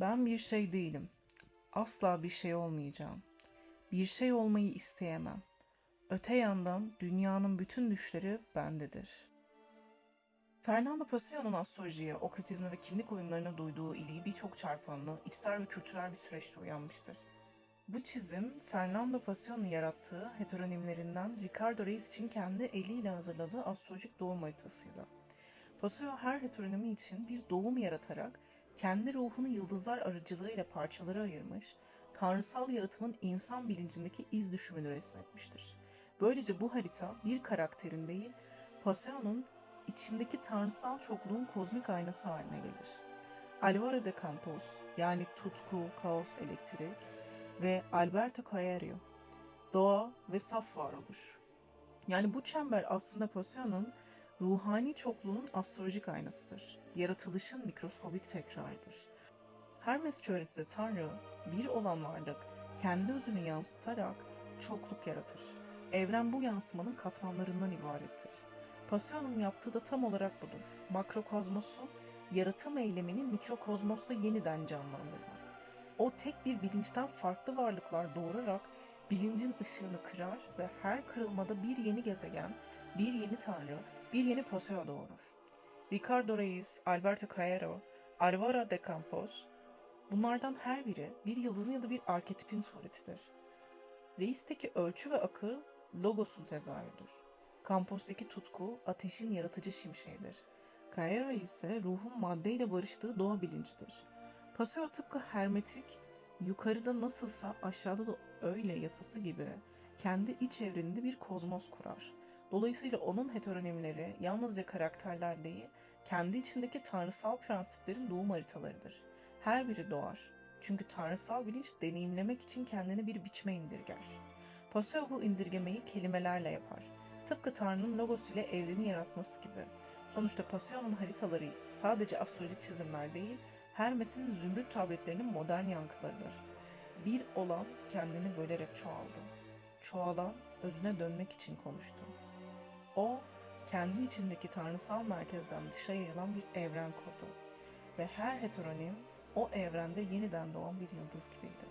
Ben bir şey değilim. Asla bir şey olmayacağım. Bir şey olmayı isteyemem. Öte yandan dünyanın bütün düşleri bendedir. Fernando Pasio'nun astrolojiye, okültizme ve kimlik oyunlarına duyduğu ilgi birçok çarpanlı, içsel ve kültürel bir süreçte uyanmıştır. Bu çizim, Fernando Pasio'nun yarattığı heteronimlerinden Ricardo Reis için kendi eliyle hazırladığı astrolojik doğum haritasıydı. Paseo her heteronimi için bir doğum yaratarak kendi ruhunu yıldızlar aracılığıyla parçalara ayırmış, tanrısal yaratımın insan bilincindeki iz düşümünü resmetmiştir. Böylece bu harita bir karakterin değil, Paseo'nun içindeki tanrısal çokluğun kozmik aynası haline gelir. Alvaro de Campos yani tutku, kaos, elektrik ve Alberto Caerio doğa ve saf varoluş. Yani bu çember aslında Paseo'nun ruhani çokluğun astrolojik aynasıdır. Yaratılışın mikroskobik tekrarıdır. Hermes öğretide Tanrı, bir olan varlık kendi özünü yansıtarak çokluk yaratır. Evren bu yansımanın katmanlarından ibarettir. Pasion'un yaptığı da tam olarak budur. Makrokozmosun yaratım eylemini mikrokozmosla yeniden canlandırmak. O tek bir bilinçten farklı varlıklar doğurarak bilincin ışığını kırar ve her kırılmada bir yeni gezegen, bir yeni tanrı, bir yeni Paseo doğurur. Ricardo Reis, Alberto Caero, Alvaro de Campos, bunlardan her biri bir yıldızın ya da bir arketipin suretidir. Reis'teki ölçü ve akıl logosun tezahürüdür. Campos'taki tutku ateşin yaratıcı şimşeğidir. Caero ise ruhun maddeyle barıştığı doğa bilincidir. Paseo tıpkı hermetik, yukarıda nasılsa aşağıda da öyle yasası gibi kendi iç evreninde bir kozmos kurar. Dolayısıyla onun heteronimleri yalnızca karakterler değil, kendi içindeki tanrısal prensiplerin doğum haritalarıdır. Her biri doğar. Çünkü tanrısal bilinç deneyimlemek için kendini bir biçime indirger. Paseo bu indirgemeyi kelimelerle yapar. Tıpkı Tanrı'nın logos ile evreni yaratması gibi. Sonuçta Paseo'nun haritaları sadece astrolojik çizimler değil, Hermes'in zümrüt tabletlerinin modern yankılarıdır. Bir olan kendini bölerek çoğaldı. Çoğalan özüne dönmek için konuştu. O, kendi içindeki tanrısal merkezden dışa yayılan bir evren kurdu. Ve her heteronim o evrende yeniden doğan bir yıldız gibiydi.